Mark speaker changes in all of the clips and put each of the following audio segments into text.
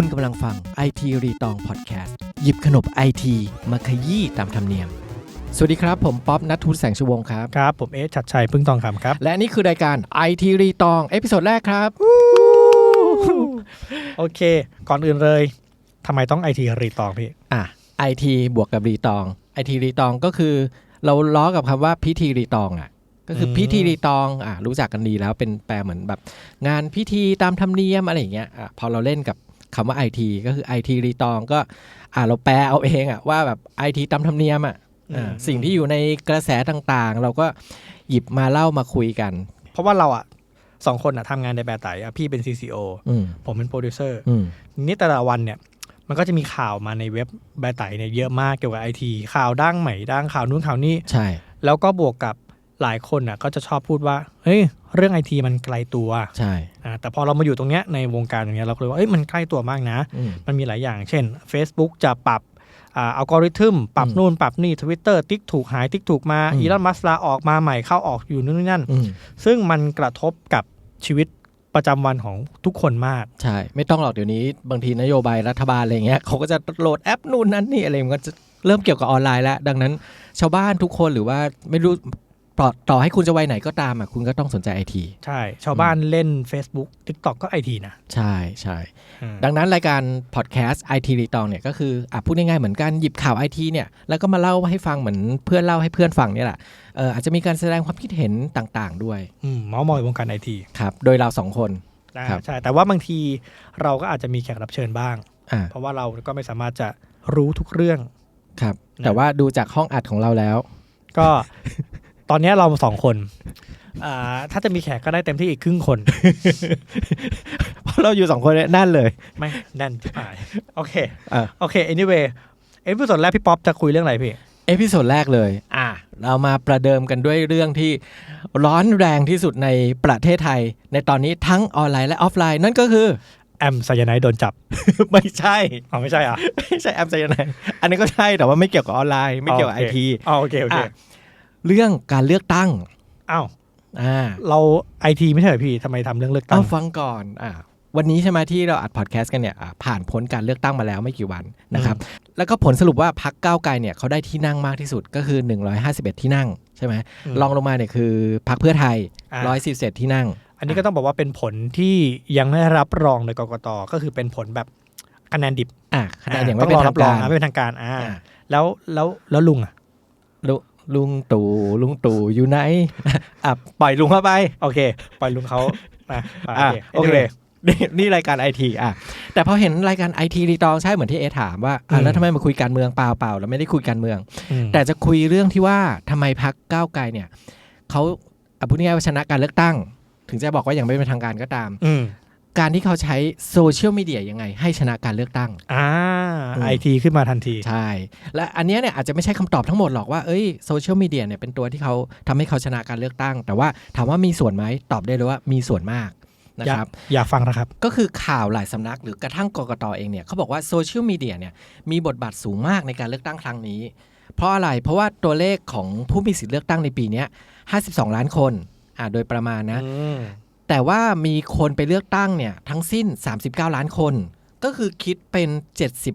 Speaker 1: คุณกำลังฟัง IT รีตองพอดแคสต์หยิบขนบไอทีมาขยี้ตามธรรมเนียม สวัสดีครับ ผมป๊อบนัททุนแสงชูวงศ์ครับ
Speaker 2: ครับ ผมเอสชัดชัยพึ่งทองคำครับ
Speaker 1: และนี่คือรายการ IT รีตองเอพิโซดแรกครับ
Speaker 2: โอเค ก่อนอื่นเลยทำไมต้องไอทีรีตองพี่
Speaker 1: อะ IT บวกกับรีตอง IT รีตองก็คือ เราล้อกับคำว่าพิธีรีตองอะก็คืออ
Speaker 2: ม
Speaker 1: พิธีรีตองอะรู้จักกันดีแล้วเป็นแปลเหมือนแบบ งานพิธีตามธรรมเนียมอะไรอย่างเงี้ยอะพอเราเล่นกับ คำว่า IT ก็คือ IT รีตองก็อะเราแปลเอาเองอะว่าแบบ IT ตามธรรมเนียมอะอะสิ่งที่อยู่ในกระแสต่างๆ เราก็หยิบมาเล่ามาคุยกัน
Speaker 2: เพราะว่าเราอะสองคนอะทำงานในแบบไตอะพี่เป็น CCO
Speaker 1: อืม
Speaker 2: ผมเป็นโปรดิวเซอร์
Speaker 1: อืม
Speaker 2: นี่แต่ละวันเนี่ยมันก็จะมีข่าวมาในเว็บแบบไตเนี่ยเยอะมากเกี่ยวกับไอทีข่าวดังใหม่ดังข่าวนู้นข่าวนี้
Speaker 1: ใช่
Speaker 2: แล้วก็บวกกับ หลายคนอะก็จะชอบพูดว่าเฮ้ยเรื่องไอทีมันไกลตัว
Speaker 1: ใช่
Speaker 2: อ่าแต่พอเรามาอยู่ตรงเนี้ยในวงการอย่างเงี้ยเราก็เลยว่าเอ้ยมันใกล้ตัวมากนะ
Speaker 1: อืม
Speaker 2: มันมีหลายอย่าง เช่น Facebook จะปรับอ่าอัลกอริทึมปรับ
Speaker 1: อืม
Speaker 2: นู่นปรับนี่ Twitter ติ๊กถูกหายติ๊กถูกมา
Speaker 1: อืม
Speaker 2: อีลอนมัสลาออกมาใหม่เข้าออกอยู่นู่นนี่นั่น
Speaker 1: อืม
Speaker 2: ซึ่งมันกระทบกับชีวิตประจำวันของทุกคนมาก
Speaker 1: ใช่ ไม่ต้องหรอกเดี๋ยวนี้ บางทีนโยบายรัฐบาลอะไรเงี้ยเขาก็จะโหลดแอปนู่นนั่นนี่อะไรมันก็จะเริ่มเกี่ยวกับออนไลน์แล้ว ดังนั้นชาวบ้านทุกคนหรือว่าไม่รู้ ต่อต่อให้คุณจะวัยไหนก็ตามอะคุณก็ต้องสนใจไอที
Speaker 2: ใช่ ชาวบ้านเล่น Facebook TikTok ก็ไอทีนะ
Speaker 1: ใช่ใช่
Speaker 2: อืม
Speaker 1: ดังนั้นรายการพอดแคสต์ไอทีรีตองเนี่ยก็คืออะพูดง่ายๆเหมือนกันหยิบข่าวไอทีเนี่ยแล้วก็มาเล่าให้ฟังเหมือนเพื่อนเล่าให้เพื่อนฟังเนี่ยแหละเอออาจจะมีการแสดงความคิดเห็นต่างๆ ด้วย
Speaker 2: อืมเมาส์มอยวงการไอที
Speaker 1: ครับโดยเราสองคนครับ
Speaker 2: ใช่แต่ว่าบางทีเราก็อาจจะมีแขกรับเชิญบ้าง
Speaker 1: อ่า
Speaker 2: เพราะว่าเราก็ไม่สามารถจะรู้ทุกเรื่อง
Speaker 1: ครับ
Speaker 2: นะ
Speaker 1: แต่ว่าดูจากห้องอัดของเราแล้ว
Speaker 2: ก็ ตอนเนี้ยเราสองคนอ่าถ้าจะมีแขกก็ได้เต็มที่อีกครึ่งคน
Speaker 1: เพราะเราอยู่สองคนเนี่ยนั่นเลย
Speaker 2: ไม่แน่นที่ปายโอเค
Speaker 1: อะ
Speaker 2: โอเค anyway เอพิโซดแรกพี่ป๊อปจะคุยเรื่องอะไรพี่
Speaker 1: เอพิโซดแรกเลย อะ เรามาประเดิมกันด้วยเรื่องที่ร้อนแรงที่สุดในประเทศไทย ในตอนนี้ทั้งออนไลน์และออฟไลน์ นั่นก็คือ
Speaker 2: แอมไซยาไนด์โดนจับ
Speaker 1: ไม่ใช่
Speaker 2: อ๋อไม่ใช่อะ
Speaker 1: ไม่ใช่แอปไซยาไนด์อันนี้ก็ใช่แต่ว่าไม่เกี่ยวกับออนไลน์ ไม่เกี่ยวกับไอที
Speaker 2: อ๋อโอเคโอเค
Speaker 1: อะ เรื่องการเลือกตั้ง
Speaker 2: อ้าว
Speaker 1: อ่า
Speaker 2: เราไอทีไม่ใช่เหรอพี่ทำไมทำเรื่องเลือกตั้
Speaker 1: เอา
Speaker 2: ง
Speaker 1: ฟังก่อนอ่าวันนี้ใช่ไหมที่เราอัดพอดแคสต์กันเนี่ยอะผ่านพ้นการเลือกตั้งมาแล้วไม่กี่วันนะครับแล้วก็ผลสรุปว่าพักก้าวไกลเนี่ยเขาได้ที่นั่งมากที่สุดก็คือ 151 ที่นั่งใช่ไหม
Speaker 2: อืม
Speaker 1: ลองลงมาเนี่ยคือพักเพื่อไทย
Speaker 2: อ่า
Speaker 1: 141ที่นั่ง
Speaker 2: อันนี้ก็ต้องบอกว่าเป็นผลที่ยังไม่ได้รับรองโดยกกตก็คือเป็นผลแบบคะแนนดิบ
Speaker 1: อะคะแนนอย่าง
Speaker 2: ต้
Speaker 1: ไม่
Speaker 2: อง
Speaker 1: เป็น
Speaker 2: รอ
Speaker 1: ทา
Speaker 2: รั
Speaker 1: ง
Speaker 2: บรอง
Speaker 1: การ
Speaker 2: นะไม่เป็นทางการอ่า
Speaker 1: อะ
Speaker 2: แล้วแล้วแล้วลุงอะ
Speaker 1: ลุ ลุงตู่ลุงตู่อยู่ไหนอะปล่อยลุงเข้าไป
Speaker 2: โอเค ปล่อยลุงเขามา
Speaker 1: อะ
Speaker 2: โอเค
Speaker 1: โอเคนี่นี่รายการไอทีอะแต่พอเห็นรายการไอทีรีตองใช่เหมือนที่เอถามว่าอะแล้วทำไมมาคุยการเมืองเปล่าเปล่าเราไม่ได้คุยการเมือง
Speaker 2: อืม
Speaker 1: แต่จะคุยเรื่องที่ว่าทำไมพักก้าวไกลเนี่ยเขาอะพูดง่ายๆว่าชนะการเลือกตั้ง ถึงจะบอกว่ายังไม่เป็นทางการก็ตาม
Speaker 2: อืม
Speaker 1: การที่เขาใช้โซเชียลมีเดียยังไง ให้ชนะการเลือกตั้ง
Speaker 2: อ่า
Speaker 1: อืม
Speaker 2: ไอทีขึ้นมาทันที
Speaker 1: ใช่ และอันเนี้ยเนี่ยอาจจะไม่ใช่คำตอบทั้งหมดหรอกว่าเอ้ยโซเชียลมีเดียเนี่ยเป็นตัวที่เขาทำให้เขาชนะการเลือกตั้ง แต่ว่าถามว่ามีส่วนไหมตอบได้เลยว่ามีส่วนมากนะ
Speaker 2: อยา
Speaker 1: ค
Speaker 2: ก
Speaker 1: รับ
Speaker 2: อยากฟังนะครับ
Speaker 1: ก็คือข่าวหลายสำนักหรือกระทั่งกกตเองเนี่ยเขาบอกว่าโซเชียลมีเดียเนี่ยมีบทบาทสูงมากในการเลือกตั้งครั้งนี้ เพราะอะไรเพราะว่าตัวเลขของผู้มีสิทธิ์เลือกตั้งในปีเนี้ย52 ล้านคนอ่าโดยประมาณนะ
Speaker 2: อืม
Speaker 1: แต่ว่ามีคนไปเลือกตั้งเนี่ยทั้งสิ้น 39 ล้านคน ก็คือคิดเป็น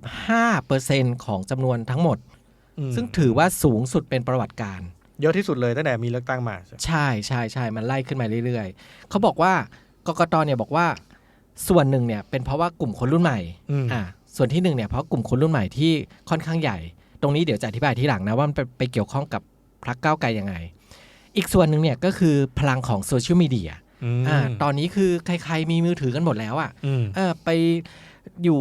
Speaker 1: 75%ของจำนวนทั้งหมด
Speaker 2: อืม
Speaker 1: ซึ่งถือว่าสูงสุดเป็นประวัติการ
Speaker 2: เยอะที่สุดเลยตั้งแต่มีเลือกตั้งมา
Speaker 1: ใช่ใช่ใช่มันไล่ขึ้นมาเรื่อยๆ เขาบอกว่ากกตเนี่ยบอกว่าส่วนหนึ่งเนี่ยเป็นเพราะว่ากลุ่มคนรุ่นใหม่
Speaker 2: อืม
Speaker 1: อ่าส่วนที่หนึ่งเนี่ยเพราะกลุ่มคนรุ่นใหม่ที่ค่อนข้างใหญ่ ตรงนี้เดี๋ยวจะอธิบายที่หลังนะว่ามันไปไปเกี่ยวข้องกับพรรคก้าวไกลยังไง อีกส่วนหนึ่งเนี่ยก็คือพลังของโซเชียลมีเดีย
Speaker 2: ม
Speaker 1: อ่าตอนนี้คือใครๆมีมือถือกันหมดแล้วอะ
Speaker 2: อืม
Speaker 1: เออไปอยู่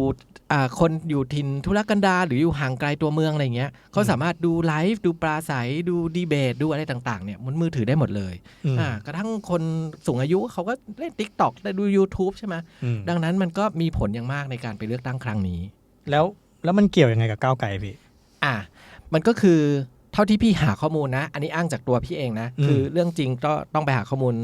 Speaker 1: อ่าคนอยู่ถิ่นธุรกันดารหรืออยู่ห่างไกลตัวเมืองอะไรเงี้ยเขาสามารถดูไลฟ์ดูปราศัยดูดีเบตดูอะไรต่างๆเนี่ยบนมือถือได้หมดเลย
Speaker 2: อืม
Speaker 1: อ่ากระทั่งคนสูงอายุเขาก็เล่น t ิ k t o k ได้ดู YouTube ใช่ไหม
Speaker 2: อืม
Speaker 1: ดังนั้นมันก็มีผลอย่างมากในการไปเลือกตั้งครั้งนี้
Speaker 2: แล้วแล้วมันเกี่ยวยังไงกับก้าวไกลพี่
Speaker 1: อะมันก็คือเท่าที่พี่หาข้อมูลนะ อันนี้อ้างจากตัวพี่เองนะ
Speaker 2: อืม
Speaker 1: คือเรื่องจริงก็ต้องไปหาข้อมูล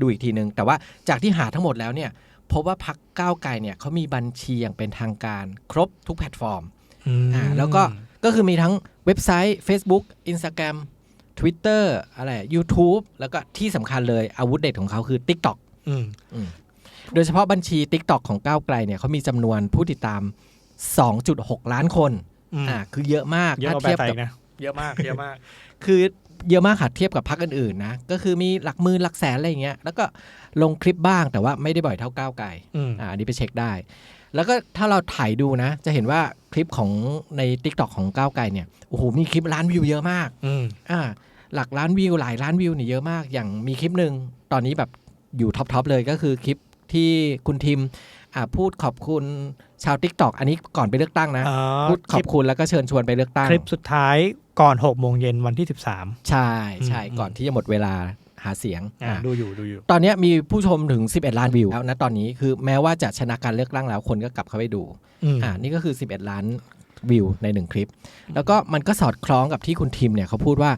Speaker 1: ดูอีกทีนึง แต่ว่าจากที่หาทั้งหมดแล้วเนี่ยพบว่าพักก้าวไกลเนี่ยเขามีบัญชีอย่างเป็นทางการครบทุกแพลตฟอร์มอ่าแล้วก็ก็คือมีทั้งเว็บไซต์ Facebook Instagram Twitter อะไร YouTube แล้วก็ที่สำคัญเลยอาวุธเด็ดของเขาคือ TikTok
Speaker 2: อืม
Speaker 1: อืมโดยเฉพาะบัญชี TikTok ของก้าวไกลเนี่ยเขามีจำนวนผู้ติดตาม 2.6 ล้านคน
Speaker 2: อืม
Speaker 1: อ่าคือเยอะมาก
Speaker 2: เยอะกว่า
Speaker 1: ถ้าเทียบ
Speaker 2: แปล
Speaker 1: กับ
Speaker 2: กๆนะเยอะมากเยอะมาก
Speaker 1: คือ เยอะมากค่ะเทียบกับพรรคอื่นๆนะ ก็คือมีหลักหมื่นหลักแสนอะไรอย่างเงี้ยแล้วก็ลงคลิปบ้างแต่ว่าไม่ได้บ่อยเท่าก้าวไกล
Speaker 2: อืม
Speaker 1: อ่าอันนี้ไปเช็คได้ แล้วก็ถ้าเราถ่ายดูนะ จะเห็นว่าคลิปของใน t ิ k t o k ของก้าวไกลเนี่ยโอ้โหมีคลิปล้านวิวเยอะมาก
Speaker 2: อืม
Speaker 1: อ่าหลักล้านวิวหลายล้านวิวเนี่ยเยอะมาก อย่างมีคลิปหนึ่งตอนนี้แบบอยู่ท็อปๆเลยก็คือคลิปที่คุณทิมอ่าพูดขอบคุณชาว t ิ k t o k อันนี้ก่อนไปเลือกตั้งนะ
Speaker 2: อ๋อ
Speaker 1: พูด
Speaker 2: ค
Speaker 1: ข
Speaker 2: ลิ
Speaker 1: อ
Speaker 2: ป
Speaker 1: บคุณแล้วก็เชิญชวนไปเลือกตั้ง
Speaker 2: คลิปสุดท้าย ก่อน6โมงเย็นวันที่13
Speaker 1: ใช่ใช่
Speaker 2: อืม
Speaker 1: ก่อนที่จะหมดเวลาหาเสียง
Speaker 2: อ่า
Speaker 1: อ่า
Speaker 2: ดูอยู่ดูอยู่
Speaker 1: ตอนเนี้ยมีผู้ชมถึง 11 ล้านวิวแล้วนะตอนนี้คือแม้ว่าจะชนะการเลือกตั้งแล้วคนก็กลับเข้าไปดู
Speaker 2: อืม
Speaker 1: อ่านี่ก็คือ 11 ล้านวิวในหนึ่งคลิป แล้วก็มันก็สอดคล้องกับที่คุณทิมเนี่ยเขาพูดว่า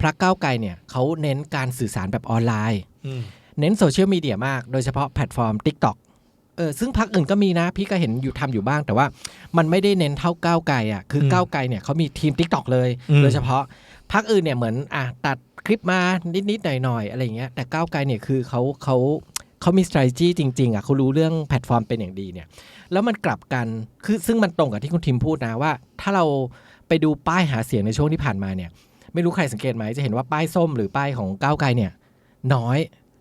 Speaker 1: พรรคก้าวไกลเนี่ยเขาเน้นการสื่อสารแบบออนไลน์
Speaker 2: อืม
Speaker 1: เน้นโซเชียลมีเดียมาก โดยเฉพาะแพลตฟอร์ม TikTok เออซึ่งพรรคอื่นก็มีนะ พี่ก็เห็นอยู่ทำอยู่บ้าง แต่ว่ามันไม่ได้เน้นเท่าก้าวไกลอะคือก้าวไกลเนี่ยเขามีทีม TikTok เลยโดยเฉพาะพรรคอื่นเนี่ยเหมือนอะตัดคลิปมานิดๆหน่อยๆอะไรอย่างเงี้ยแต่ก้าวไกลเนี่ยคือเขาเขาเขามี strategy จริง ๆอะเขารู้เรื่องแพลตฟอร์มเป็นอย่างดีเนี่ย แล้วมันกลับกันคือซึ่งมันตรงกับที่คุณทิมพูดนะว่า ถ้าเราไปดูป้ายหาเสียงในช่วงที่ผ่านมาเนี่ย ไม่รู้ใครสังเกตไหมจะเห็นว่าป้ายส้มหรือป้ายของก้าวไกลเนี่ย น้อย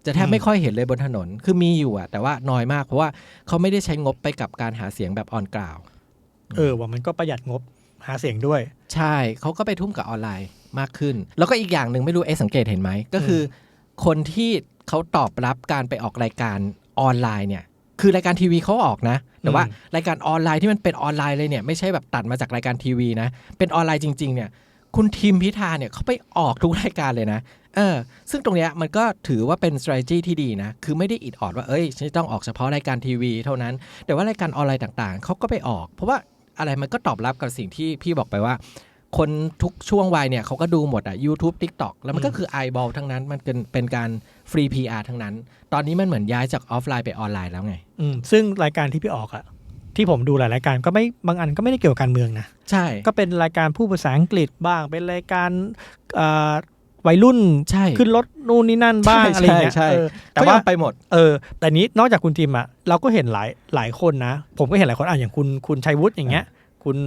Speaker 1: จะแทบ
Speaker 2: อืม
Speaker 1: ไม่ค่อยเห็นเลยบนถนน คือมีอยู่อะแต่ว่าน้อยมากเพราะว่าเขาไม่ได้ใช้งบไปกับการหาเสียงแบบออนกราว
Speaker 2: เออว่ามันก็ประหยัดงบหาเสียงด้วย
Speaker 1: ใช่เขาก็ไปทุ่มกับออนไลน์มากขึ้น แล้วก็อีกอย่างหนึ่งไม่รู้เอะสังเกตเห็นไหมก็คือ คนที่เขาตอบรับการไปออกรายการออนไลน์เนี่ย คือรายการทีวีเขาออกนะ แต่ว่า
Speaker 2: อืม
Speaker 1: รายการออนไลน์ที่มันเป็นออนไลน์เลยเนี่ยไม่ใช่แบบตัดมาจากรายการทีวีนะเป็นออนไลน์จริง ๆ เนี่ยคุณทีมพิธาเนี่ยเขาไปออกทุกรายการเลยนะ เออซึ่งตรงเนี้ยมันก็ถือว่าเป็น strategy ที่ดีนะ คือไม่ได้อิดออดว่าเอ้ยฉันจะต้องออกเฉพาะรายการทีวีเท่านั้น แต่ว่ารายการออนไลน์ต่างๆ เขาก็ไปออก เพราะว่าอะไรมันก็ตอบรับกับสิ่งที่พี่บอกไปว่า คนทุกช่วงวัยเนี่ยเขาก็ดูหมดอะ YouTube TikTok แล้วมันก็คือ eyeball ทั้งนั้น มันเป็นเป็นการฟรี PR ทั้งนั้น ตอนนี้มันเหมือนย้ายจากออฟไลน์ไปออนไลน์แล้วไง
Speaker 2: อืมซึ่งรายการที่พี่ออกอะที่ผมดูหลายรายการก็ไม่บางอันก็ไม่ได้เกี่ยวกับการเมืองนะ
Speaker 1: ใช่
Speaker 2: ก็เป็นรายการผู้ภาษาอังกฤษบ้าง เป็นรายการเอ่อ วัยรุ่น
Speaker 1: ใช่
Speaker 2: ขึ้นรถนู่นนี่นั่นบ้าง
Speaker 1: ใช่
Speaker 2: อะไรอย่างเงี้ย
Speaker 1: ใช่
Speaker 2: เออแต่
Speaker 1: แต่
Speaker 2: ว่า
Speaker 1: ว่าไปหมด
Speaker 2: เออ แต่นี้นอกจากคุณทีมอะเราก็เห็นหลายหลายคนนะ ผมก็เห็นหลายคนอะอย่างคุณคุณชัยวุฒิอย่างเงี้ย คุณ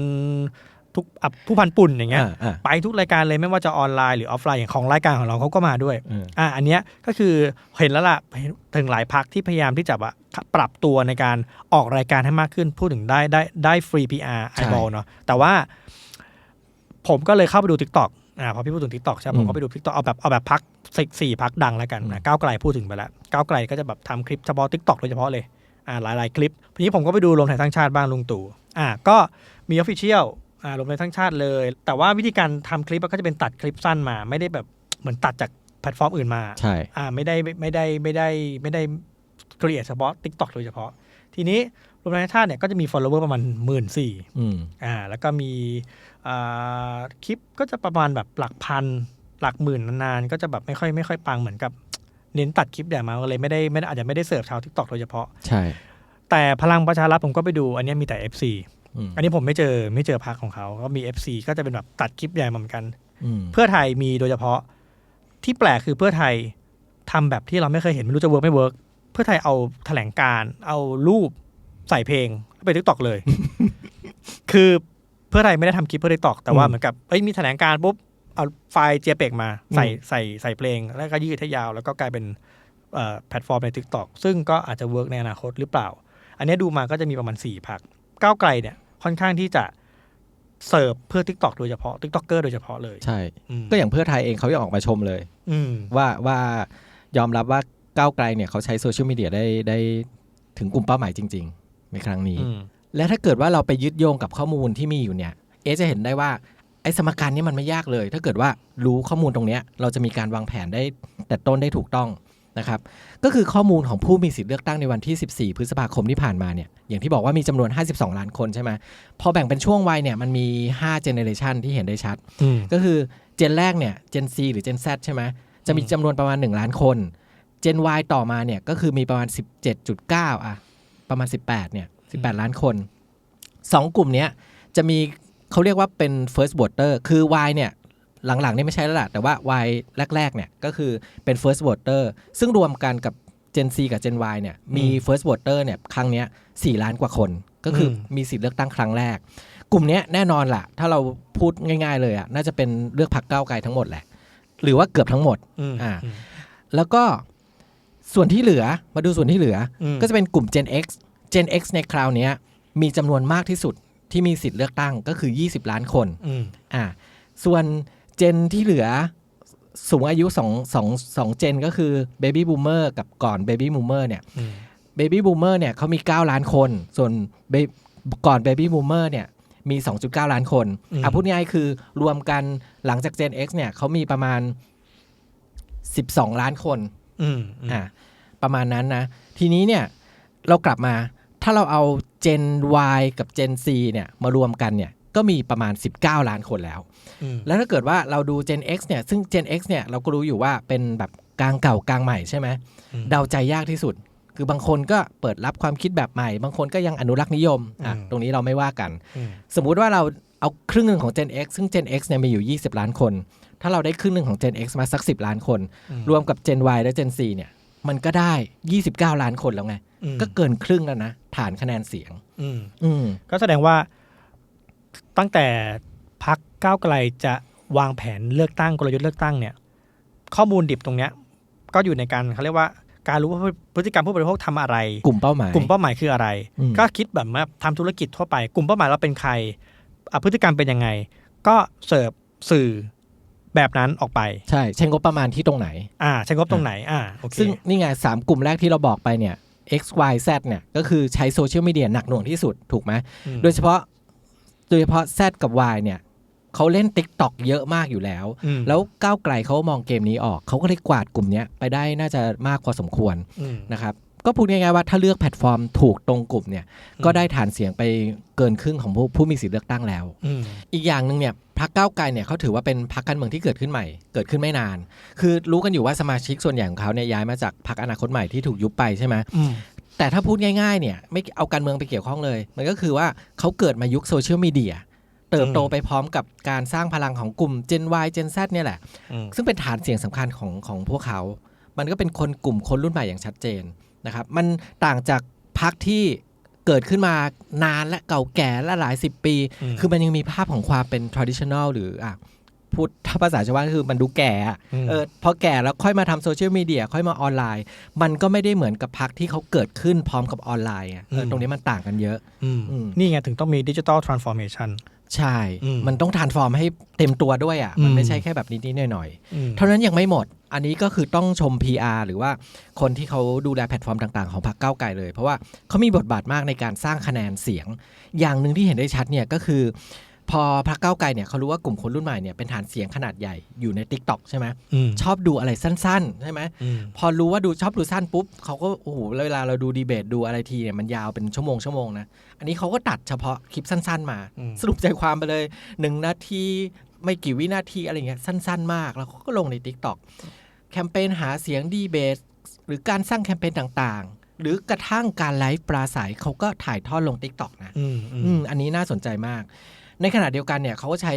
Speaker 2: ทุกอะผู้พันปุ่นอย่างเงี้ย
Speaker 1: อ่าอ่า
Speaker 2: ไปทุกรายการเลยไม่ว่าจะออนไลน์หรือออฟไลน์อย่างของรายการของเราเขาก็มาด้วย
Speaker 1: อืม
Speaker 2: อะอันเนี้ยก็คือเห็นแล้วล่ะเห็นถึงหลายพักที่พยายามที่จะแบบปรับตัวในการออกรายการให้มากขึ้นพูดถึงได้ได้ได้ฟรี PR ไอ
Speaker 1: ใช่
Speaker 2: บอลเนาะแต่ว่าผมก็เลยเข้าไปดู t ิ k t o k อ่าพอพี่พูดถึง t ิ k t o k ใช่ไหม
Speaker 1: อืม
Speaker 2: ผมก็ไปดู t ิ k t o k เอาแบบเอาแบบพักสี่สี่พักดังแล้วกัน
Speaker 1: อื
Speaker 2: นะ
Speaker 1: ม
Speaker 2: ก้าวไกลพูดถึงไปแล้วก้าวไกลก็จะแบบทำคลิปเฉพาะ t ิ k t o k โดยเฉพาะเลยอ่าหลาย ๆ คลิปทีนี้ผมก็ไปดูรวมไทยสร้างชาติบ้างลุงตู่อ่าก็มีออฟฟิเชียลอ่ารวมไทยสร้างชาติเลย แต่ว่าวิธีการทำคลิปก็จะเป็นตัดคลิปสั้นมา ไม่ได้แบบเหมือนตัดจากแพลตฟอร์มอื่นมา
Speaker 1: ใช่
Speaker 2: อ่าไม่ได้ไม่ได้ไม่ได้ไม่ได้ครีเอทเฉพาะ Tik t o อกโดยเฉพาะ ทีนี้ รวมไทยชาติเนี่ยก็จะมี follower ประมาณหมื่นสี่
Speaker 1: อืม
Speaker 2: อ่าแล้วก็มีอ่าคลิปก็จะประมาณแบบหลักพัน หลักหมื่นนานๆ ก็จะแบบไม่ค่อยไม่ค่อยปังเหมือนกับเน้นตัดคลิปใหญ่มาก็เลยไม่ได้ไม่ได้อาจจะไม่ได้เสิร์ฟชาว Tik t o อกโดยเฉพาะ
Speaker 1: ใช่
Speaker 2: แต่พลังประชารัฐผมก็ไปดู อันเนี้ยมีแต่ FC
Speaker 1: อืม
Speaker 2: อันนี้ผมไม่เจอไม่เจอพักของเขา ก็มี FC ก็จะเป็นแบบตัดคลิปใหญ่มาเหมือนกัน
Speaker 1: อืม
Speaker 2: เพื่อไทยมีโดยเฉพาะที่แปลกคือเพื่อไทยทำแบบที่เราไม่เคยเห็นไม่รู้จะเวิร์กไม่เวิร์กเพื่อไทยเอาแถลงการณ์เอารูป ใส่เพลงไปทิกตอกเลย คือเพื่อไทยไม่ได้ทำคลิปเพื่อทิกตอกแต่ว่าเหมือนกับเอ้ยมีแถลงการณ์ปุ๊บเอาไฟล์เจเปกมาใส่ใส่ใส่เพลง แล้วก็ยืดให้ยาว แล้วก็กลายเป็นเอ่อแพลตฟอร์มใน Tik t o อกซึ่งก็อาจจะเวิร์กในอนาคตหรือเปล่า อันนี้ดูมาก็จะมีประมาณ 4พักก้าวไกลเนี่ยค่อนข้างที่จะเสิร์ฟเพื่อ Tik t o อกโดยเฉพาะ Tik t o อกเกอร์โดยเฉพาะเลย
Speaker 1: ใช่
Speaker 2: อืม
Speaker 1: ก็อย่างเพื่อไทยเองเขายังออกมาชมเลย
Speaker 2: อืม
Speaker 1: ว่าว่ายอมรับว่าก้าวไกลเนี่ยเขาใช้โซเชียลมีเดียได้ได้ถึงกลุ่มเป้าหมายจริง ๆ ในครั้งนี้
Speaker 2: อืม
Speaker 1: และถ้าเกิดว่าเราไปยึดโยงกับข้อมูลที่มีอยู่เนี่ย เอะจะเห็นได้ว่าไอ้สมการนี้มันไม่ยากเลย ถ้าเกิดว่ารู้ข้อมูลตรงเนี้ยเราจะมีการวางแผนได้แต่ต้นได้ถูกต้องนะครับก็คือข้อมูลของผู้มีสิทธิ์เลือกตั้งในวันที่ 14 พฤษภาคมที่ผ่านมาเนี่ยอย่างที่บอกว่ามีจำนวน 52 ล้านคนใช่ไหมพอแบ่งเป็นช่วงวัยเนี่ยมันมี5 generation ที่เห็นได้ชัด
Speaker 2: อืม
Speaker 1: ก็คือเจนแรกเนี่ย Gen C หรือ Gen Z ใช่ไหมจะมี
Speaker 2: อืม
Speaker 1: จำนวนประมาณ 1 ล้านคน Gen Y ต่อมาเนี่ยก็คือมีประมาณ 17.9อะ ประมาณ 18เนี่ย18 ล้านคน 2 กลุ่มเนี้ยจะมีเขาเรียกว่าเป็น first voter คือ Y เนี่ยหลังๆนี่ไม่ใช่แล้วล่ะ แต่ว่า Y แรก ๆ เนี่ยก็คือเป็น first voter ซึ่งรวมกันกับ Gen Z กับ Gen Y เนี่ยมี first voter เนี่ยครั้งเนี้ย4ล้านกว่าคน ก็คืออ
Speaker 2: ม
Speaker 1: มีสิทธิ์เลือกตั้งครั้งแรก กลุ่มเนี้ยแน่นอนล่ะ ถ้าเราพูดง่าย ๆ เลยอะน่าจะเป็นเลือกพรรคก้าวไกลทั้งหมดแหละ หรือว่าเกือบทั้งหมด
Speaker 2: อืม
Speaker 1: อ่าแล้วก็ ส่วนที่เหลือมาดูส่วนที่เหลือ
Speaker 2: อืม
Speaker 1: ก็จะเป็นกลุ่ม Gen X Gen X ในคราวเนี้ยมีจำนวนมากที่สุดที่มีสิทธิ์เลือกตั้งก็คือ 20 ล้านคน
Speaker 2: อืม
Speaker 1: อ่าส่วนเจนที่เหลือสูงอายุ2 2 2เจนก็คือ Baby Boomer กับก่อน Baby Boomer เนี่ย
Speaker 2: อืม
Speaker 1: Baby Boomer เนี่ยเขามี 9 ล้านคน ส่วน Ba- ก่อน Baby Boomer เนี่ยมี 2.9 ล้านคน
Speaker 2: อืม
Speaker 1: อะพูดง่ายๆคือรวมกันหลังจาก Gen X เนี่ยเขามีประมาณ 12 ล้านคน
Speaker 2: อืมอืม
Speaker 1: อะประมาณนั้นนะ ทีนี้เนี่ยเรากลับมาถ้าเราเอา Gen Y กับ Gen C เนี่ยมารวมกันเนี่ยก็มีประมาณ 19 ล้านคนแล้ว
Speaker 2: อืม
Speaker 1: แล้วถ้าเกิดว่าเราดู Gen X เนี่ย ซึ่ง Gen X เนี่ยเราก็รู้อยู่ว่าเป็นแบบกลางเก่ากลางใหม่ใช่ไหม
Speaker 2: อืม
Speaker 1: เดาใจยากที่สุด คือบางคนก็เปิดรับความคิดแบบใหม่ บางคนก็ยังอนุรักษ์นิยม อะ
Speaker 2: อืม
Speaker 1: ตรงนี้เราไม่ว่ากัน
Speaker 2: อืม
Speaker 1: สมมุติว่าเราเอาครึ่งหนึ่งของ Gen X ซึ่ง Gen X เนี่ยมีอยู่ 20 ล้านคน ถ้าเราได้ครึ่งหนึ่งของ Gen X มาสัก 10 ล้านคน
Speaker 2: อืม
Speaker 1: รวมกับ Gen Y และ Gen C เนี่ย มันก็ได้ 29 ล้านคนแล้วไง
Speaker 2: อืม
Speaker 1: ก็เกินครึ่งแล้วนะ ฐานคะแนนเสียง
Speaker 2: อืม
Speaker 1: อืม
Speaker 2: ก็แสดงว่าตั้งแต่พักก้าวไกลจะวางแผนเลือกตั้งกลยุทธ์เลือกตั้งเนี่ย ข้อมูลดิบตรงเนี้ย ก็อยู่ในการเขาเรียกว่าการรู้ว่าพฤติกรรมผู้บริโภคทำอะไร
Speaker 1: กลุ่มเป้าหมาย
Speaker 2: กลุ่มเป้าหมายคืออะไร
Speaker 1: อืม
Speaker 2: ก็คิดแบบว่าทำธุรกิจทั่วไป กลุ่มเป้าหมายเราเป็นใครอะพฤติกรรมเป็นยังไง ก็เสิร์ฟสื่อ แบบนั้นออกไป
Speaker 1: ใช่ใช้งบประมาณที่ตรงไหน
Speaker 2: อ่าใช้งบตรงไหนอ่าโอเค
Speaker 1: ซึ่งนี่ไงสามกลุ่มแรกที่เราบอกไปเนี่ย X Y Z เนี่ยก็คือใช้โซเชียลมีเดียหนักหน่วงที่สุดถูกไหม
Speaker 2: อืม
Speaker 1: โดยเฉพาะโดยเฉพาะ Z กับ Y เนี่ยเขาเล่น Tik t o อกเยอะมากอยู่แล้ว
Speaker 2: อืม
Speaker 1: แล้วก้าวไกลเขามองเกมนี้ออก เขาก็เลยกวาดกลุ่มเนี้ยไปได้น่าจะมากพอสมควร
Speaker 2: อืม
Speaker 1: นะครับ ก็พูดง่ายๆว่าถ้าเลือกแพลตฟอร์มถูกตรงกลุ่มเนี่ย
Speaker 2: อืม
Speaker 1: ก็ได้ฐานเสียงไปเกินครึ่งของผู้ผู้มีสิทธิ์เลือกตั้งแล้ว
Speaker 2: อืม
Speaker 1: อีกอย่างหนึ่งเนี่ยพรรคก้าวไกลเนี่ยเขาถือว่าเป็นพรรคการเมืองที่เกิดขึ้นใหม่ เกิดขึ้นไม่นาน คือรู้กันอยู่ว่าสมาชิกส่วนใหญ่ของเขาเนี่ยย้ายมาจากพรรคอนาคตใหม่ที่ถูกยุบไปใช่ไหม
Speaker 2: อืม
Speaker 1: แต่ถ้าพูดง่ายๆเนี่ยไม่เอาการเมืองไปเกี่ยวข้องเลย มันก็คือว่าเขาเกิดมายุคโซเชียลมีเดียเติบโตไปพร้อมกับการสร้างพลังของกลุ่ม Gen Y Gen Z เนี่ยแหละ
Speaker 2: อืม
Speaker 1: ซึ่งเป็นฐานเสียงสำคัญของของพวกเขา มันก็เป็นคนกลุ่มคนรุ่นใหม่อย่างชัดเจน นะครับมันต่างจากพรรคที่เกิดขึ้นมานานและเก่าแก่และหลายสิบปี
Speaker 2: อืม
Speaker 1: คือมันยังมีภาพของความเป็น traditional หรืออะพูดถ้าภาษาชาวบ้านก็คือมันดูแก่อะ
Speaker 2: ม
Speaker 1: เออพอแก่แล้วค่อยมาทำโซเชียลมีเดียค่อยมาออนไลน์ มันก็ไม่ได้เหมือนกับพักที่เขาเกิดขึ้นพร้อมกับออนไลน์อะเออ
Speaker 2: อืม
Speaker 1: ตรงนี้มันต่างกันเยอะ
Speaker 2: ม
Speaker 1: อืม
Speaker 2: นี่ไงถึงต้องมีดิจิ t a ลทรานส์ฟอร์เมชัน
Speaker 1: ใช่
Speaker 2: อืม
Speaker 1: มันต้องทานฟอร์มให้เต็มตัวด้วยอะ มัน
Speaker 2: อืม
Speaker 1: ไม่ใช่แค่แบบนิดๆหน่อยๆ เท่านั้นยังไม่หมด อันนี้ก็คือต้องชม PR หรือว่าคนที่เขาดูแลแพลตฟอร์มต่างๆ ของพรรคก้าวไกลเลย เพราะว่าเขามีบทบาทมากในการสร้างคะแนนเสียง อย่างหนึ่งที่เห็นได้ชัดเนี่ยก็คือ พอพรรคก้าวไกลเนี่ยเขารู้ว่ากลุ่มคนรุ่นใหม่เนี่ยเป็นฐานเสียงขนาดใหญ่อยู่ใน Tik t o อกใช่ไหม
Speaker 2: อืม
Speaker 1: ชอบดูอะไรสั้นๆใช่ไหม
Speaker 2: อืม
Speaker 1: พอรู้ว่าดูชอบดูสั้นปุ๊บเขาก็โอ้โหเวลาเราดูดีเบตดูอะไรทีเนี่ยมันยาวเป็นชั่วโมงชั่วโมงนะอันนี้เขาก็ตัดเฉพาะคลิปสั้น ๆ มา
Speaker 2: อืม
Speaker 1: สรุปใจความไปเลยหนึ่งนาทีไม่กี่วินาทีอะไรเงี้ยสั้น ๆ มาก แล้วเขาก็ลงใน Tik t o อกแคมเปญหาเสียงดีเบตหรือการสร้างแคมเปญต่างๆหรือกระทั่งการไลฟ์ปราศัยเขาก็ถ่ายทอดลง Tik t o อกนะ
Speaker 2: อืมอืม
Speaker 1: อืม อันนี้น่าสนใจมาก ในขณะเดียวกันเนี่ยเขาก็ใช้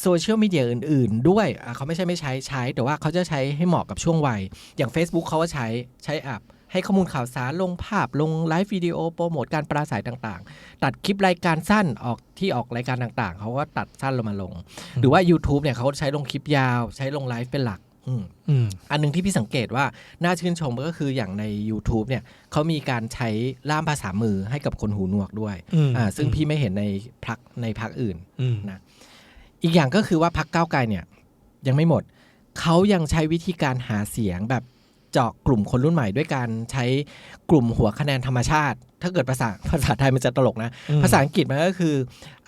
Speaker 1: โซเชียลมีเดียอื่น ๆ ด้วยเขาไม่ใช่ไม่ใช้ใช้ แต่ว่าเขาจะใช้ให้เหมาะกับช่วงวัย อย่าง Facebook เขาก็ใช้ใช้แอปให้ข้อมูลข่าวสารลงภาพลงไลฟ์วิดีโอโปรโมทการปราศัยต่างๆ ตัดคลิปรายการสั้นออกที่ออกรายการต่างๆ เขาก็ตัดสั้นลงมาลง หรือว่า YouTube เนี่ยเขาใช้ลงคลิปยาว ใช้ลงไลฟ์เป็นหลัก อืม
Speaker 2: อืม
Speaker 1: อันหนึงที่พี่สังเกตว่า น่าชื่นชมก็คืออย่างใน YouTube เนี่ยเขามีการใช้ล่ามภาษามือให้กับคนหูหนวกด้วย
Speaker 2: อืม
Speaker 1: อ่าซึ่งพี่ไม่เห็นในพักในพักอื่น
Speaker 2: อืม
Speaker 1: นะอีกอย่างก็คือว่าพักก้าวไกลเนี่ย ยังไม่หมด เขายังใช้วิธีการหาเสียงแบบ เจาะกลุ่มคนรุ่นใหม่ด้วยการใช้กลุ่มหัวคะแนนธรรมชาติ ถ้าเกิดภาษาภาษาไทยมันจะตลกนะ
Speaker 2: อืม
Speaker 1: ภาษาอังกฤษมันก็คือ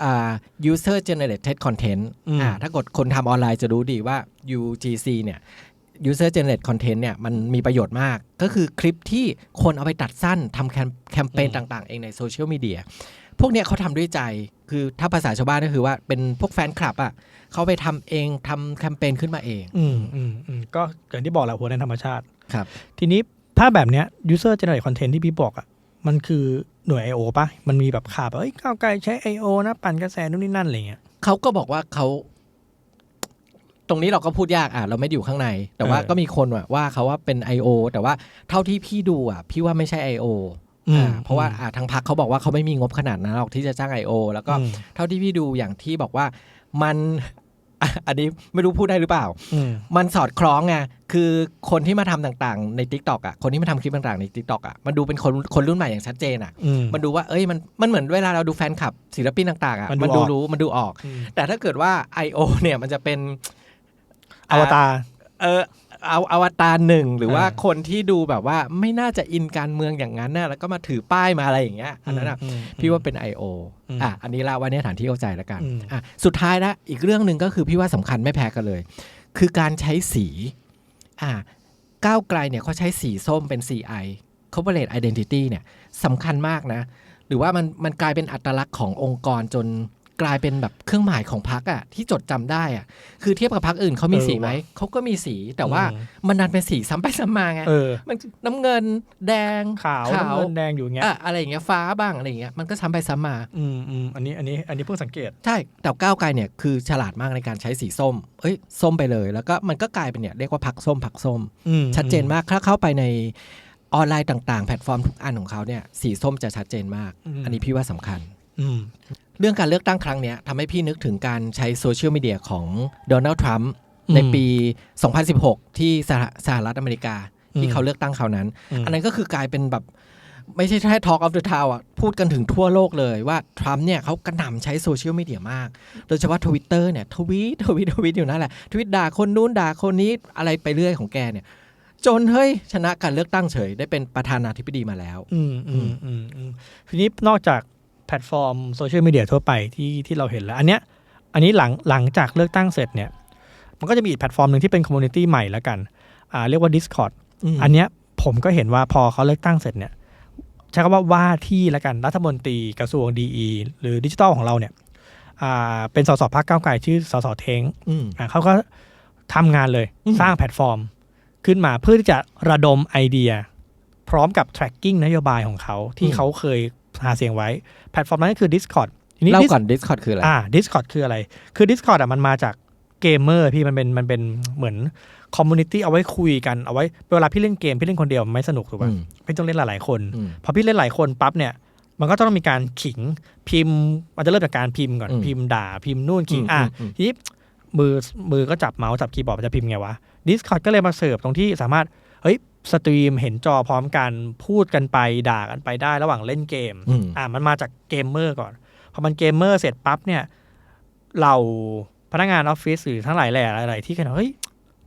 Speaker 1: อ่า user generated content
Speaker 2: อืม
Speaker 1: อ่าถ้ากดคนทำออนไลน์จะรู้ดีว่า UGC เนี่ย user generated content เนี่ยมันมีประโยชน์มาก ก็คือคลิปที่คนเอาไปตัดสั้นทำแคมแคมเปญต่างๆ เองในโซเชียลมีเดียพวกเนี้ยเขาทำด้วยใจ คือถ้าภาษาชาวบ้านก็คือว่าเป็นพวกแฟนคลับอะเขาไปทำเองทำแคมเปญขึ้นมาเอง
Speaker 2: อืมอืมอืมก็อย่างที่บอกแหละหัวในธรรมชาติ
Speaker 1: ครับ
Speaker 2: ทีนี้ถ้าแบบเนี้ย user generate content ที่พี่บอกอะ มันคือหน่วย I.O. ปะมันมีแบบข่าวแบบเอ้ยก้าวไกลใช้ I.O. นะปั่นกระแสนู่นนี่นั่นอะไรเงี้ย
Speaker 1: เขาก็บอกว่าเขาตตรงนี้เราก็พูดยากอะเราไม่ได้อยู่ข้างใน แต่ว่า
Speaker 2: เออ
Speaker 1: ก็มีคนว่าว่าเขาว่าเป็น I.O. แต่ว่าเท่าที่พี่ดูอะ พี่ว่าไม่ใช่ I.O.
Speaker 2: อืม
Speaker 1: อ่าเพราะว่าอ่าทางพักเขาบอกว่าเขาไม่มีงบขนาดนั้นหรอกที่จะจ้าง I.O. แล้วก็
Speaker 2: อืม
Speaker 1: เท่าที่พี่ดูอย่างที่บอกว่ามัน อะอันนี้ไม่รู้พูดได้หรือเปล่า
Speaker 2: อืม
Speaker 1: มันสอดคล้องไงคือคนที่มาทำต่างๆใน t ิ k t o k อะคนที่มาทำคลิปต่างๆใน t ิ k t o k อะมันดูเป็นคนคนรุ่นใหม่อย่างชัดเจนอะ
Speaker 2: อืม
Speaker 1: มันดูว่าเอ้ยมันมันเหมือนเวลาเราดูแฟนคลับศิลปินต่างๆอะ
Speaker 2: มันดู
Speaker 1: มันดู
Speaker 2: ออก
Speaker 1: รู้มันดูออก
Speaker 2: อืม
Speaker 1: แต่ถ้าเกิดว่า I.O. เนี่ยมันจะเป็น
Speaker 2: อวตาร
Speaker 1: เออ เอาอวตารหนึ่งหรือว่า
Speaker 2: อ่า
Speaker 1: คนที่ดูแบบว่าไม่น่าจะอินการเมืองอย่างนั้นน่ะแล้วก็มาถือป้ายมาอะไรอย่างเงี้ยอันนั้นอะ
Speaker 2: ม
Speaker 1: พี่ว่าเป็น I.O.
Speaker 2: อืม
Speaker 1: อะอันนี้เล่าไว้ในฐานที่เข้าใจแล้วกัน
Speaker 2: อืม
Speaker 1: อะสุดท้ายนะอีกเรื่องหนึ่งก็คือพี่ว่าสำคัญไม่แพ้กันเลย คือการใช้สีอะก้าวไกลเนี่ยเขาใช้สีส้มเป็น CI Corporate Identity เนี่ยสำคัญมากนะ หรือว่ามันมันกลายเป็นอัตลักษณ์ขององค์กรจน กลายเป็นแบบเครื่องหมายของพรรคอะที่จดจำได้อะคือเทียบกับพรรคอื่นเขามีสีไหมเขาก็มีสีแต่ว่า
Speaker 2: อืม
Speaker 1: มันดันเป็นสีซ้ำไปซ้ำมาไง
Speaker 2: เออ
Speaker 1: มันน้ำเงินแดง
Speaker 2: ขาวน้ำเงินแดงอยู่อย่างเงี้ย
Speaker 1: อะอะไรอย่างเงี้ยฟ้าบ้างอะไรอย่างเงี้ยมันก็ซ้ำไปซ้ำมา
Speaker 2: อืมอืมอันนี้อันนี้อันนี้เพิ่งสังเกต
Speaker 1: ใช่แต่ก้าวไกลเนี่ยคือฉลาดมากในการใช้สีส้ม เอ้ยส้มไปเลย แล้วก็มันก็กลายเป็นเนี่ยเรียกว่าพักส้มพักส้ม
Speaker 2: อืม
Speaker 1: ชัดเจนมากถ้าเข้าไปในออนไลน์ต่าง ๆ แพลตฟอร์มทุกอันของเขาเนี่ยสีส้มจะชัดเจนมาก
Speaker 2: ม
Speaker 1: อันนี้พี่ว่าสำคัญ
Speaker 2: อืม
Speaker 1: เรื่องการเลือกตั้งครั้งเนี้ยทำให้พี่นึกถึงการใช้โซเชียลมีเดียของโดนัลด์ทรัมป์
Speaker 2: อืม
Speaker 1: ในปี 2016 ที่สหสหรัฐอเมริกา ที่
Speaker 2: อืม
Speaker 1: เขาเลือกตั้งคราวนั้น
Speaker 2: ม
Speaker 1: อันนั้นก็คือกลายเป็นแบบไม่ใช่แค่ Talk of the Town อะพูดกันถึงทั่วโลกเลยว่า ทรัมป์เนี่ยเขากระหน่ำใช้โซเชียลมีเดียมาก โดยเฉพาะทวิตเตอร์เนี่ย ทวีตทวีตทวีตอยู่นั่นแหละ ทวิตด่าคนนู้นด่าคนนี้อะไรไปเรื่อยของแกเนี่ย จนเฮ้ย ชนะการเลือกตั้งเฉย ได้เป็นประธานาธิบดีมาแล้ว
Speaker 2: อืมอืมอืมอืมทีนี้นอกจากแพ ลตฟอร์มโซเชียลมีเดียทั่วไปที่ที่เราเห็นแล้ว อันเนี้ยอันนี้หลังหลังจากเลือกตั้งเสร็จเนี่ย มันก็จะมีอีกแพลตฟอร์มหนึ่งที่เป็นคอมมูนิตี้ใหม่แล้วกันอ่าเรียกว่า Discord อันเนี้ยผมก็เห็นว่าพอเขาเลือกตั้งเสร็จเนี่ยใช้คำว่าว่าที่แล้วกันรัฐมนตรีกระทรวงดีหรือดิจิทัลของเราเนี่ยอ่าเป็นสสพักเก้าวไกลชื่อสสเทง
Speaker 1: อืม
Speaker 2: อะเขาก็ทำงานเลย
Speaker 1: อืม
Speaker 2: สร้างแพลตฟอร์ม ขึ้นมาเพื่อที่จะระดมไอเดีย พร้อมกับ tracking นโยบายของเขาที่เขาเคยหาเสียงไว้ แพลตฟอร์มนั้นก็คือ Discord ทีนี้
Speaker 1: เล่า
Speaker 2: Dis-
Speaker 1: ก่อน Discord คืออะไร
Speaker 2: อ่า Discord คืออะไร คือ Discord อะมันมาจากเกมเมอร์พี่มันเป็นมันเป็นเหมือนคอมมูนิตี้เอาไว้คุยกันเอาไว้เวลาพี่เล่นเกมพี่เล่นคนเดียวมันไม่สนุกถูกป่ะ
Speaker 1: อืม
Speaker 2: พี่ต้องเล่นหลายๆคน
Speaker 1: อืม
Speaker 2: พอพี่เล่นหลายคนปั๊บเนี่ยมันก็ต้องมีการขิงพิมพ์มันจะเริ่มจากการพิมพ์ก่อน
Speaker 1: อืม
Speaker 2: พิมพ์ด่าพิมพ์นู่นขิงอะ
Speaker 1: อืม
Speaker 2: ทีนี้มือมือก็จับเมาส์จับคีย์บอร์ดมันจะพิมพ์ไงวะ Discord ก็เลยมาเสิร์ฟตรงที่สามารถเฮ้ย สตรีมเห็นจอพร้อมกันพูดกันไปด่ากันไปได้ระหว่างเล่นเกม
Speaker 1: อืม
Speaker 2: อ่ามันมาจากเกมเมอร์ก่อนพอมันเกมเมอร์เสร็จปั๊บเนี่ยเราพนักงานออฟฟิศหรือทั้งหลายแหล่อะไรๆที่กันเฮ้ย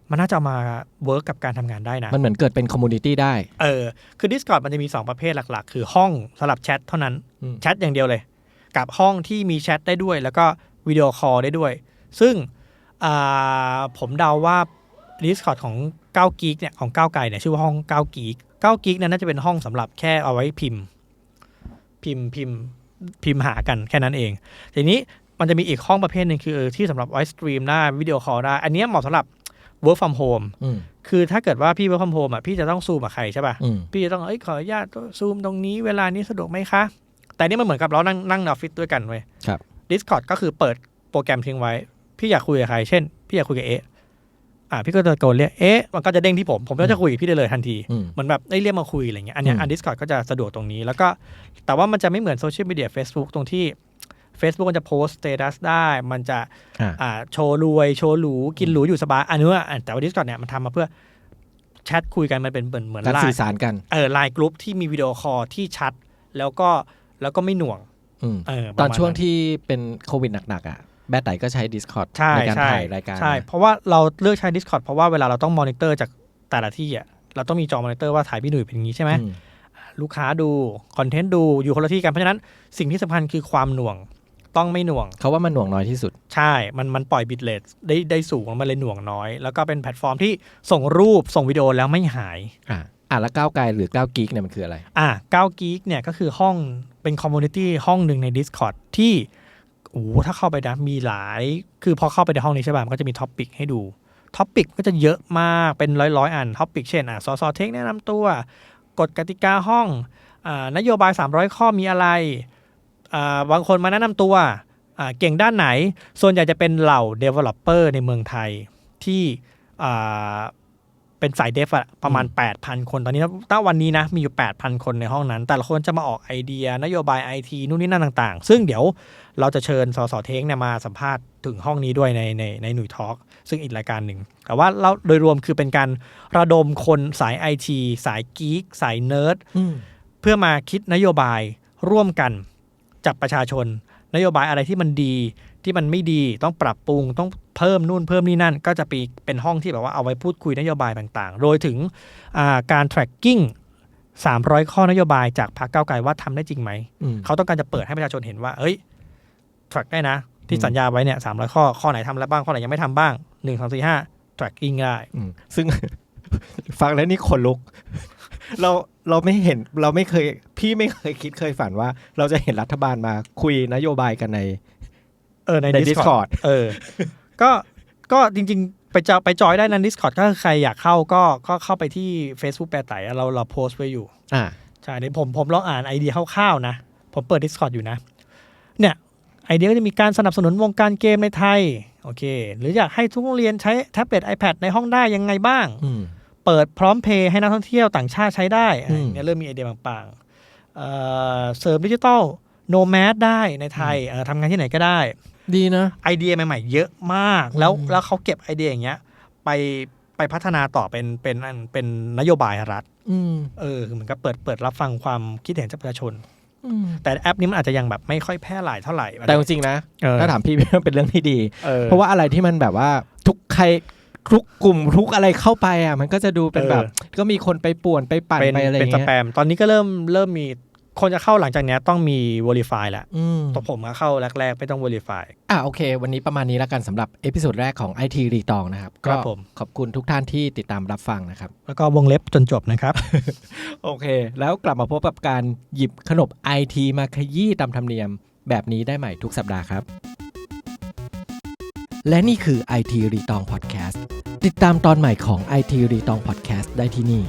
Speaker 2: มันน่าจะเอามาเวิร์กกับการทำงานได้นะ
Speaker 1: มันเหมือนเกิดเป็นคอมมูนิตี้ได้
Speaker 2: เออ คือ Discord มันจะมี 2 ประเภทหลัก ๆ คือห้องสำหรับแชทเท่านั้น
Speaker 1: อืม
Speaker 2: แชทอย่างเดียวเลย กับห้องที่มีแชทได้ด้วย แล้วก็วิดีโอคอลได้ด้วย ซึ่งอ่าผมเดาว่า Discord ของ9 g ีกเนี่ยของก้าวไกลเนี่ยชื่อว่าห้อง9 g ีก9 g ีกนั้นน่าจะเป็นห้องสำหรับแค่เอาไว้พิมพ์ พิมพ์พิมพ์พิมพ์หากันแค่นั้นเอง ทีนี้มันจะมีอีกห้องประเภทหนึ่งคือเออที่สำหรับไว้สตรีมได้วิดีโอคอลได้ อันเนี้ยเหมาะสำหรับ work from home
Speaker 1: อืม
Speaker 2: คือถ้าเกิดว่าพี่ work from home อะพี่จะต้องซูมกับใครใช่ป่ะ
Speaker 1: อืม
Speaker 2: พี่จะต้องเอ้ยขออนุญาตซูมตรงนี้เวลานี้สะดวกไหมคะ แต่นี่มันเหมือนกับเรานั่งนั่งในออฟฟิศด้วยกันเว้ย
Speaker 1: ครับ
Speaker 2: Discord ก็คือเปิดโปรแกรมทิ้งไว้ พี่อยากคุยกับใคร เช่น พี่อยากคุยกับเอ๊ะ อ่าพี่ก็จะตะโกนเรียกเอ๊ะมันก็จะเด้งที่ผม ผมก็จะคุยกับพี่ได้เลยทันที
Speaker 1: อืม
Speaker 2: เหมือนแบบได้ยเรียกมาคุยอะไรเงี้ยอันเนี้ย
Speaker 1: อืม
Speaker 2: อัน Discord ก็จะสะดวกตรงนี้ แล้วก็แต่ว่ามันจะไม่เหมือนโซเชียลมีเดีย Facebook ตรงที่ Facebook มันจะโพสต์สเตตัสได้ มันจะ
Speaker 1: อ่า
Speaker 2: อ่าโชว์รวย โชว์หรู กินหรูอยู่สบาย อันนี้ว่าแต่ว่า Discord เนี่ยมันทำมาเพื่อแชทคุยกัน มันเป็นเหมือนเหมือน
Speaker 1: การ
Speaker 2: ไล
Speaker 1: สื่อ
Speaker 2: น์
Speaker 1: สารกัน
Speaker 2: เออไลน์กรุ๊ปที่มีวิดีโอคอลที่ชัด แล้วก็แล้วก็ไม่หน่วง
Speaker 1: อืม
Speaker 2: เออ
Speaker 1: ตอน
Speaker 2: ประมาณ
Speaker 1: ช่วงที่เป็นโควิดหนักๆอะ แบทไตก็ใช้ Discord
Speaker 2: ใช่
Speaker 1: ในการ
Speaker 2: ใช่
Speaker 1: ถ่ายรายการ
Speaker 2: ใช่
Speaker 1: นะ
Speaker 2: เพราะว่าเราเลือกใช้ Discord เพราะว่าเวลาเราต้องมอนิเตอร์จากแต่ละที่อะเราต้องมีจอมอนิเตอร์ว่าถ่ายพี่หนุ่ยเป็นอย่างนี้ใช่ไหม
Speaker 1: อืม
Speaker 2: ลูกค้าดู คอนเทนต์ดูอยู่คนละที่กัน เพราะฉะนั้นสิ่งที่สำคัญคือความหน่วงต้องไม่หน่วง
Speaker 1: เขาว่ามันหน่วงน้อยที่สุด
Speaker 2: ใช่ มันมันปล่อยบิตเลทได้ได้สูงมันเลยหน่วงน้อย แล้วก็เป็นแพลตฟอร์มที่ส่งรูปส่งวิดีโอแล้วไม่หาย
Speaker 1: อ่าอะแล้วก้าวไกลหรือก้าวกิ๊กเนี่ยมันคืออะไร
Speaker 2: อะ9 g ีกเนี่ยก็คือห้องเป็นคอมมูนิตี้ห้องหนึ่งใน Discord ที่ โอ้ถ้าเข้าไปนะมีหลาย คือพอเข้าไปในห้องนี้ใช่ป่ะมันก็จะมีท็อปปิกให้ดูท็อปปิกก็จะเยอะมากเป็นร้อยร้อยอันท็อปปิกเช่นอะสอสอเทคแนะนำตัว กฎกติกาห้องอ่านโยบาย 300 ข้อมีอะไรอ่าบางคนมาแนะนำตัวอ่าเก่งด้านไหน ส่วนใหญ่จะเป็นเหล่า Developer ในเมืองไทยที่อ่า เป็นสายเดฟอะประมาณ 8,000 คน ตอนนี้นะณวันนี้นะมีอยู่ 8,000 คนในห้องนั้น แต่ละคนจะมาออกไอเดีย นโยบายไอทีนู่นนี่นั่นต่างๆ ซึ่งเดี๋ยวเราจะเชิญสสเทงเนี่ยมาสัมภาษณ์ถึงห้องนี้ด้วยในในในหนุ่ยทอล์กซึ่งอีกรายการหนึ่ง แต่ว่าเราโดยรวมคือเป็นการระดมคนสายไอทีสายกีกสายเนิร์ด
Speaker 1: อืม
Speaker 2: เพื่อมาคิดนโยบายร่วมกันจับประชาชน นโยบายอะไรที่มันดี ที่มันไม่ดีต้องปรับปรุงต้องเพิ่มนู่นเพิ่มนี่นั่น ก็จะปีเป็นห้องที่แบบว่าเอาไว้พูดคุยนโยบายต่างๆ โดยถึงอ่าการ tracking 300 ข้อนโยบายจากพรรคก้าวไกลว่าทำได้จริงไหม
Speaker 1: อืม
Speaker 2: เขาต้องการจะเปิดให้ประชาชนเห็นว่า เอ้ย track ได้นะ ที่
Speaker 1: อืม
Speaker 2: สัญญาไว้เนี่ย300ข้อ ข้อไหนทำแล้วบ้าง ข้อไหนยังไม่ทำบ้าง1 2 4 5 tracking ได้
Speaker 1: อืมซึ่งฟังแล้วนี่ขนลุก เราเราไม่เห็นเราไม่เคย พี่ไม่เคยคิดเคยฝันว่า เราจะเห็นรัฐบาลมาคุยนโยบายกันใน
Speaker 2: เออใน
Speaker 1: ใน
Speaker 2: Discord
Speaker 1: Discord
Speaker 2: เออ ก็ก็จริง ๆ ไปจะไปจอยได้ใน Discord ก็คือใครอยากเข้าก็ก็เข้าไปที่ Facebook แปรไต่เราเราโพสต์ไว้อยู่
Speaker 1: อ่า
Speaker 2: ใช่เดี๋ยวผมผมลองอ่านไอเดียคร่าวๆนะ ผมเปิด Discord อยู่นะ เนี่ยไอเดียก็จะมีการสนับสนุนวงการเกมในไทย โอเค หรืออยากให้ทุกโรงเรียนใช้แท็บเล็ต iPad ในห้องได้ยังไงบ้าง
Speaker 1: อืม
Speaker 2: เปิดพร้อมเพย์ให้นักท่องเที่ยวต่างชาติใช้ได้อะ
Speaker 1: อืม
Speaker 2: เนี่ยเริ่มมีไอเดียบางๆเอ่อเสริมดิจิตอลโนแมสได้ในไทยเออทำงานที่ไหนก็ได้
Speaker 1: ดีนะ
Speaker 2: ไอเดียใหม่ๆเยอะมาก แล้ว
Speaker 1: อืม
Speaker 2: แล้วเขาเก็บไอเดียอย่างเงี้ย ไปไปพัฒนาต่อเป็นเป็นอันเป็นนโยบายรัฐ
Speaker 1: อืม
Speaker 2: เออคือเหมือนกับเปิดเปิดรับฟังความคิดเห็นจากประชาชน
Speaker 1: อืม
Speaker 2: แต่แอปนี้มันอาจจะยังแบบไม่ค่อยแพร่หลายเท่าไหร่
Speaker 1: แต่จริงๆนะ
Speaker 2: เออ
Speaker 1: ถ้าถามพี่เป็นเรื่องที่ดี
Speaker 2: ออ
Speaker 1: เพราะว่าอะไรที่มันแบบว่าทุกใครทุกกลุ่มทุกอะไรเข้าไปอะมันก็จะดูเป็นแบบ ก็มีคนไปป่วนไปปั่น
Speaker 2: เป็น
Speaker 1: ไปอะไรอ
Speaker 2: เป็น
Speaker 1: ย่าง
Speaker 2: ส
Speaker 1: เงี้ย
Speaker 2: แปมตอนนี้ก็เริ่มเริ่มมี คนจะเข้าหลังจากเนี้ยต้องมี Verify แหละ
Speaker 1: อืม
Speaker 2: ตัวผมก็เข้าแรกๆ ไม่ต้อง Verify
Speaker 1: อะโอเค วันนี้ประมาณนี้แล้วกันสำหรับเอพิโซดแรกของ IT รีตองนะครับ
Speaker 2: ครับ
Speaker 1: ก็
Speaker 2: ผม
Speaker 1: ขอบคุณทุกท่านที่ติดตามรับฟังนะครับ
Speaker 2: แล้วก็วงเล็บจนจบนะครับ
Speaker 1: โอเค แล้วกลับมาพบกับการหยิบขนบ IT มาขยี้ตามธรรมเนียม แบบนี้ได้ใหม่ทุกสัปดาห์ครับ และนี่คือ IT รีตองพอดแคสต์ติดตามตอนใหม่ของ IT รีตองพอดแคสต์ได้ที่นี่